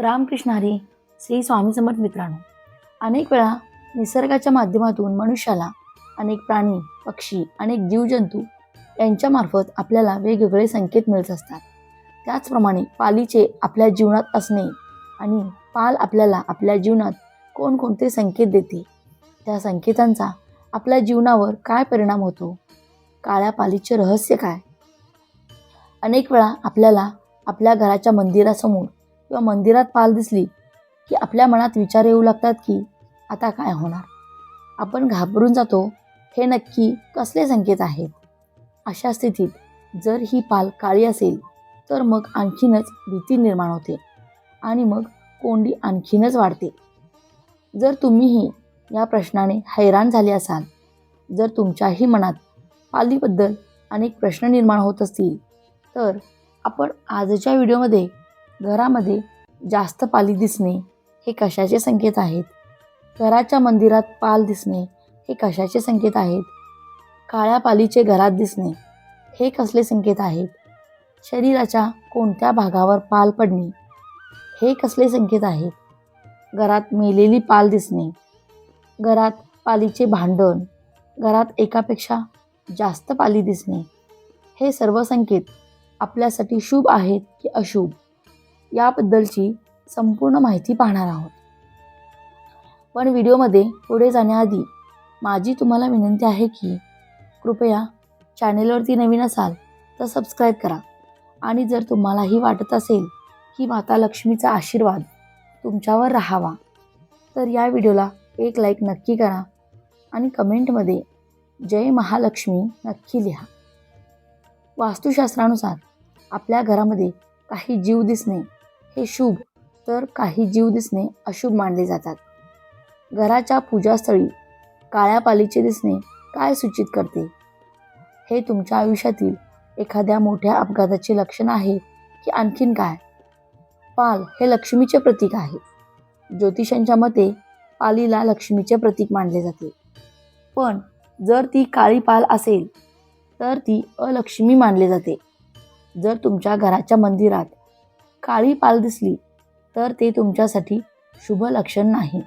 रामकृष्ण हरी श्री स्वामी समर्थ मित्रांनो. अनेक वेळा निसर्गाच्या माध्यमातून मनुष्याला अनेक प्राणी पक्षी अनेक जीवजंतू यांच्यामार्फत आपल्याला वेगवेगळे संकेत मिळत असतात. त्याचप्रमाणे पालीचे आपल्या जीवनात असणे आणि पाल आपल्याला आपल्या जीवनात कोणकोणते संकेत देते? त्या संकेतांचा आपल्या जीवनावर काय परिणाम होतो? काळ्या पालीचे रहस्य काय? अनेक वेळा आपल्याला आपल्या घराच्या मंदिरासमोर किंवा मंदिरात पाल दिसली की आपल्या मनात विचार येऊ लागतात की आता काय होणार? आपण घाबरून जातो हे नक्की कसले संकेत आहेत? अशा स्थितीत जर ही पाल काळी असेल तर मग आणखीनच भीती निर्माण होते आणि मग कोंडी आणखीनच वाढते. जर तुम्हीही या प्रश्नाने हैराण झाले असाल जर तुमच्याही मनात पालीबद्दल अनेक प्रश्न निर्माण होत असतील तर आपण आजच्या व्हिडिओमध्ये घरामध्ये जास्त पाली दिसणे हे कशाचे संकेत आहेत? घराच्या मंदिरात पाल दिसणे हे कशाचे संकेत आहेत? काळ्या पालीचे घरात दिसणे हे कसले संकेत आहेत? शरीराच्या कोणत्या भागावर पाल पडणे हे कसले संकेत आहेत? घरात मेलेली पाल दिसणे घरात पालीचे भांडण घरात एकापेक्षा जास्त पाली दिसणे हे सर्व संकेत आपल्यासाठी शुभ आहेत की अशुभ? याबद्दलची संपूर्ण माहिती पाहणार आहोत. पण व्हिडिओमध्ये पुढे जाण्याआधी माझी तुम्हाला विनंती आहे की कृपया चॅनेलवरती नवीन असाल तर सबस्क्राईब करा आणि जर तुम्हालाही वाटत असेल की माता लक्ष्मीचा आशीर्वाद तुमच्यावर राहावा तर या व्हिडिओला एक लाईक नक्की करा आणि कमेंटमध्ये जय महालक्ष्मी नक्की लिहा. वास्तुशास्त्रानुसार आपल्या घरामध्ये काही जीव दिसणे हे शुभ तर काही जीव दिसणे अशुभ मानले जातात. घराच्या पूजास्थळी काळ्या पालीचे दिसणे काय सूचित करते? हे तुमच्या आयुष्यातील एखाद्या मोठ्या अपघाताचे लक्षण आहे की आणखीन काय? पाल हे लक्ष्मीचे प्रतीक आहे. ज्योतिषांच्या मते पालीला लक्ष्मीचे प्रतीक मानले जाते. पण जर ती काळी पाल असेल तर ती अलक्ष्मी मानले जाते. जर तुमच्या घराच्या मंदिरात काळी पाल दिसली तर ते तुमच्यासाठी शुभ लक्षण नाही.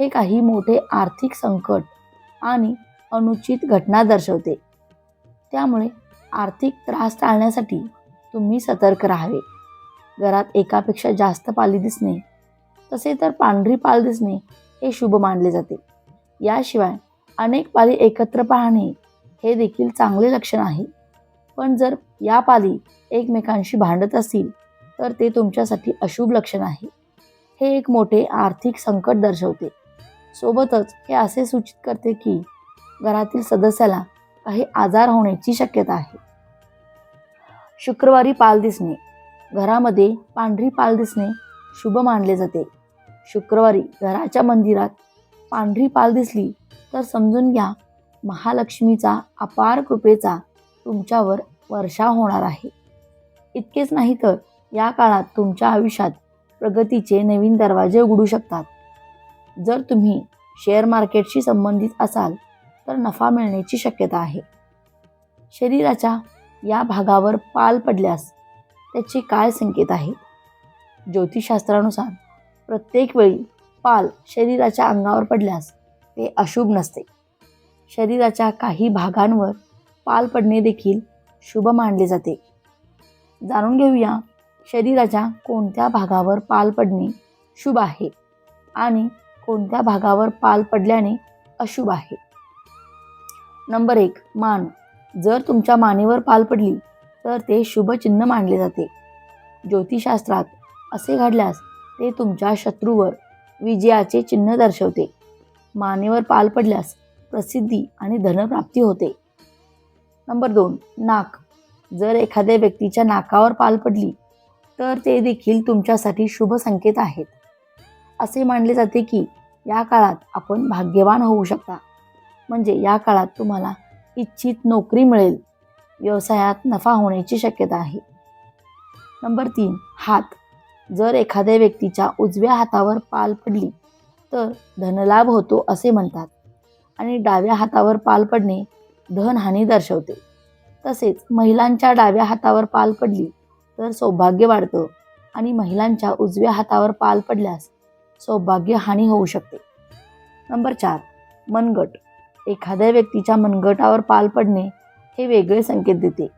हे काही मोठे आर्थिक संकट आणि अनुचित घटना दर्शवते. त्यामुळे आर्थिक त्रास टाळण्यासाठी तुम्ही सतर्क राहावे. घरात एकापेक्षा जास्त पाली दिसणे तसे तर पांढरी पाल दिसणे हे शुभ मानले जाते. याशिवाय अनेक पाली एकत्र पाहणे हे देखील चांगले लक्षण आहे. पण जर या पाली एकमेकांशी भांडत असतील तर ते तुमच्यासाठी अशुभ लक्षण आहे. हे एक मोठे आर्थिक संकट दर्शवते. सोबतच हे असे सूचित करते की घरातील सदस्याला काही आजार होण्याची शक्यता आहे. शुक्रवारी पाल दिसणे. घरामध्ये पांढरी पाल दिसणे शुभ मानले जाते. शुक्रवारी घराच्या मंदिरात पांढरी पाल दिसली तर समजून घ्या महालक्ष्मीचा अपार कृपेचा तुमच्यावर वर्षा होणार आहे. इतकेच नाही तर या काळात तुमच्या आयुष्यात प्रगतीचे नवीन दरवाजे उघडू शकतात. जर तुम्ही शेअर मार्केटशी संबंधित असाल तर नफा मिळण्याची शक्यता आहे. शरीराच्या या भागावर पाल पडल्यास त्याचे काय संकेत आहेत? ज्योतिषशास्त्रानुसार प्रत्येक वेळी पाल शरीराच्या अंगावर पडल्यास ते अशुभ नसते. शरीराच्या काही भागांवर पाल पडणे देखील शुभ मानले जाते. जाणून घेऊया शरीराच्या कोणत्या भागावर पाल पडणे शुभ आहे आणि कोणत्या भागावर पाल पडल्याने अशुभ आहे. नंबर एक मान. जर तुमच्या मानेवर पाल पडली तर ते शुभ चिन्ह मानले जाते. ज्योतिषशास्त्रात असे घडल्यास ते तुमच्या शत्रूवर विजयाचे चिन्ह दर्शवते. मानेवर पाल पडल्यास प्रसिद्धी आणि धनप्राप्ती होते. नंबर दोन नाक. जर एखाद्या व्यक्तीच्या नाकावर पाल पडली तर ते देखील तुमच्यासाठी शुभ संकेत आहेत. असे मानले जाते की या काळात आपण भाग्यवान होऊ शकता. म्हणजे या काळात तुम्हाला इच्छित नोकरी मिळेल. व्यवसायात नफा होण्याची शक्यता आहे. नंबर तीन हात. जर एखाद्या व्यक्तीच्या उजव्या हातावर पाल पडली तर धनलाभ होतो असे म्हणतात आणि डाव्या हातावर पाल पडणे धनहानी दर्शवते. तसेच महिलांच्या डाव्या हातावर पाल पडली तर सौभाग्य वाढतं आणि महिलांच्या उजव्या हातावर पाल पडल्यास सौभाग्य हानी होऊ शकते. नंबर चार मनगट. एखाद्या व्यक्तीच्या मनगटावर पाल पडणे हे वेगळे संकेत देते.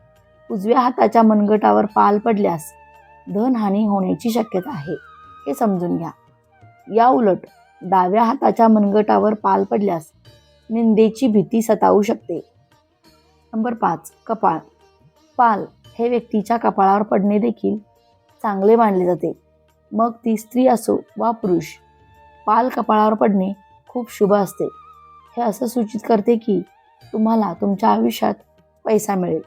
उजव्या हाताच्या मनगटावर पाल पडल्यास धनहानी होण्याची शक्यता आहे हे समजून घ्या. या उलट डाव्या हाताच्या मनगटावर पाल पडल्यास निंदेची भीती सतावू शकते. नंबर पाच कपाळ. पाल हे व्यक्तीच्या कपाळावर पडणे देखील चांगले मानले जाते. मग ती स्त्री असो वा पुरुष पाल कपाळावर पडणे खूप शुभ असते. हे असं सूचित करते की तुम्हाला तुमच्या आयुष्यात पैसा मिळेल.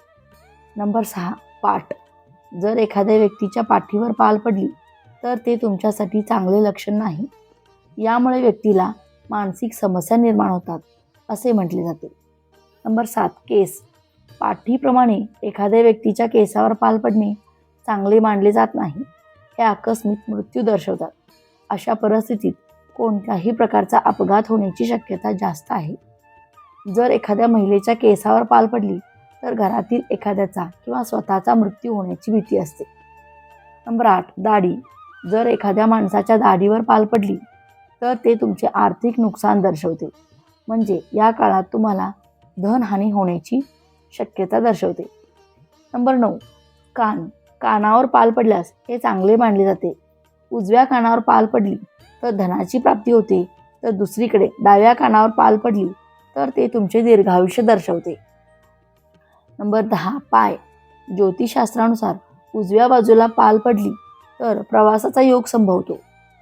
नंबर सहा पाठ. जर एखाद्या व्यक्तीच्या पाठीवर पाल पडली तर ते तुमच्यासाठी चांगले लक्षण नाही. यामुळे व्यक्तीला मानसिक समस्या निर्माण होतात असे म्हटले जाते. नंबर सात केस. पाठीप्रमाणे एखाद्या व्यक्तीच्या केसावर पाल पडणे चांगले मानले जात नाही. हे आकस्मिक मृत्यू दर्शवतात. अशा परिस्थितीत कोणत्याही प्रकारचा अपघात होण्याची शक्यता जास्त आहे. जर एखाद्या महिलेच्या केसावर पाल पडली तर घरातील एखाद्याचा किंवा स्वतःचा मृत्यू होण्याची भीती असते. नंबर आठ दाढी. जर एखाद्या माणसाच्या दाढीवर पाल पडली तर ते तुमचे आर्थिक नुकसान दर्शवते. म्हणजे या काळात तुम्हाला धनहानी होण्याची शक्यता दर्शवते. नंबर नऊ कान. कानावर पाल पडल्यास हे चांगले मानले जाते. उजव्या कानावर पाल पडली तर धनाची प्राप्ती होते. तर दुसरीकडे डाव्या कानावर पाल पडली तर ते तुमचे दीर्घायुष्य दर्शवते. नंबर दहा पाय. ज्योतिषशास्त्रानुसार उजव्या बाजूला पाल पडली तर प्रवासाचा योग संभवतो.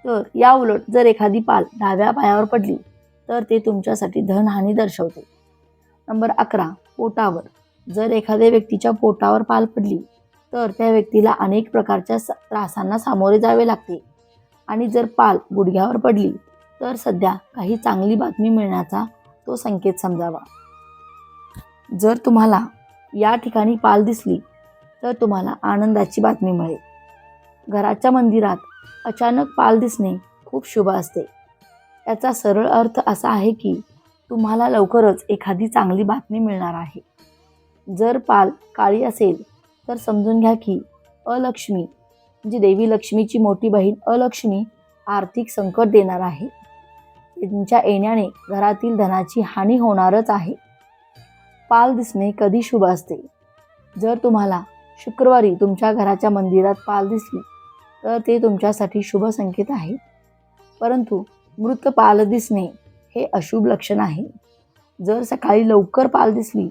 तर या उलट जर एखादी पाल डाव्या पायावर पडली तर ते तुमच्यासाठी धनहानी दर्शवते. नंबर अकरा पोटावर. जर एखाद्या व्यक्तीच्या पोटावर पाल पडली तर त्या व्यक्तीला अनेक प्रकारच्या स- त्रासांना सामोरे जावे लागते. आणि जर पाल गुडघ्यावर पडली तर सध्या काही चांगली बातमी मिळण्याचा तो संकेत समजावा. जर तुम्हाला या ठिकाणी पाल दिसली तर तुम्हाला आनंदाची बातमी मिळेल. घराच्या मंदिरात अचानक पाल दिसणे खूप शुभ असते. याचा सरळ अर्थ असा आहे की तुम्हाला लवकरच एखादी चांगली बातमी मिळणार आहे. जर पाल काळी असेल तर समजून घ्या की अलक्ष्मी म्हणजे देवी लक्ष्मीची मोठी बहीण अलक्ष्मी आर्थिक संकट देणार आहे. त्यांच्या येण्याने घरातील धनाची हानी होणारच आहे. पाल दिसणे कधी शुभ असते? जर तुम्हाला शुक्रवारी तुमच्या घराच्या मंदिरात पाल दिसली तर ते तुमच्यासाठी शुभ संकेत आहे. परंतु मृत पाल दिसणे हे अशुभ लक्षण आहे. जर सकाळी लवकर पाल दिसली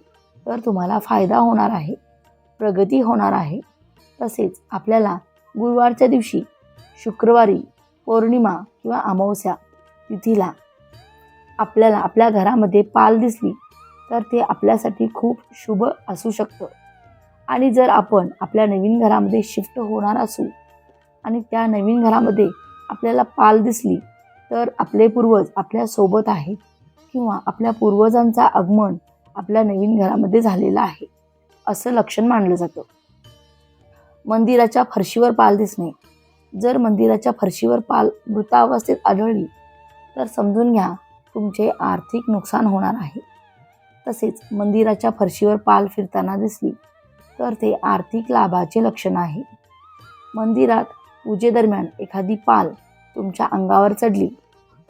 तर तुम्हाला फायदा होणार आहे प्रगती होणार आहे. तसेच आपल्याला गुरुवारच्या दिवशी शुक्रवारी पौर्णिमा किंवा अमावस्या तिथीला आपल्याला आपल्या घरामध्ये पाल दिसली तर ते आपल्यासाठी खूप शुभ असू शकतं. आणि जर आपण आपल्या नवीन घरामध्ये शिफ्ट होणार असू आणि त्या नवीन घरामध्ये आपल्याला पाल दिसली तर आपले पूर्वज आपल्यासोबत आहेत किंवा आपल्या पूर्वजांचा आगमन आपल्या नवीन घरामध्ये झालेला आहे असं लक्षण मानलं जातं. मंदिराच्या फरशीवर पाल दिसणे. जर मंदिराच्या फरशीवर पाल मृतावस्थेत आढळली तर समजून घ्या तुमचे आर्थिक नुकसान होणार आहे. तसेच मंदिराच्या फरशीवर पाल फिरताना दिसली तर ते आर्थिक लाभाचे लक्षण आहे. मंदिरात पूजेदरम्यान एखादी पाल तुमच्या अंगावर चढली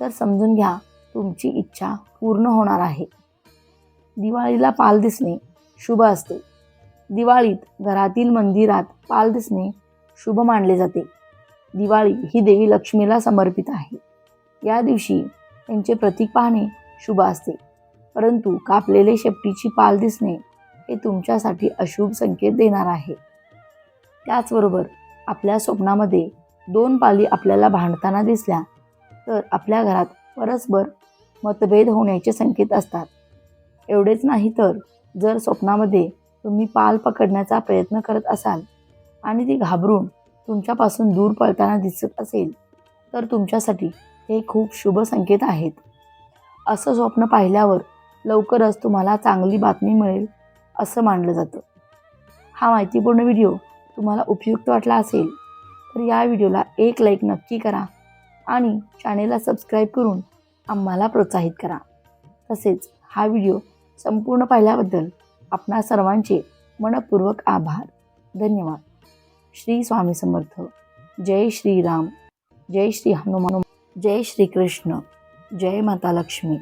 तर समजून घ्या तुमची इच्छा पूर्ण होणार आहे. दिवाळीला पाल दिसणे शुभ असते. दिवाळीत घरातील मंदिरात पाल दिसणे शुभ मानले जाते. दिवाळी ही देवी लक्ष्मीला समर्पित आहे. या दिवशी त्यांचे प्रतीक पाहणे शुभ असते. परंतु कापलेले शेपटीची पाल दिसणे हे तुमच्यासाठी अशुभ संकेत देणार आहे. त्याचबरोबर आपल्या स्वप्नामध्ये दोन पाली आपल्याला भांडताना दिसल्या तर आपल्या घरात परस्पर मतभेद होण्याचे संकेत असतात. एवढेच नाही तर जर स्वप्नामध्ये तुम्ही पाल पकडण्याचा प्रयत्न करत असाल आणि ती घाबरून तुमच्यापासून दूर पळताना दिसत असेल तर तुमच्यासाठी हे खूप शुभ संकेत आहेत. असं स्वप्न पाहिल्यावर लवकरच तुम्हाला चांगली बातमी मिळेल असं मानलं जातं. हा माहितीपूर्ण व्हिडिओ तुम्हाला उपयुक्त वाटला असेल तर या व्हिडिओला एक लाईक नक्की करा. आणि चॅनेलला सबस्क्राईब करून आम्हाला प्रोत्साहित करा. तसेच हा व्हिडिओ संपूर्ण पाहिल्याबद्दल आपणा सर्वांचे मनपूर्वक आभार. धन्यवाद. श्री स्वामी समर्थ. जय श्रीराम. जय श्री हनुमान. जय श्रीकृष्ण जय माता लक्ष्मी.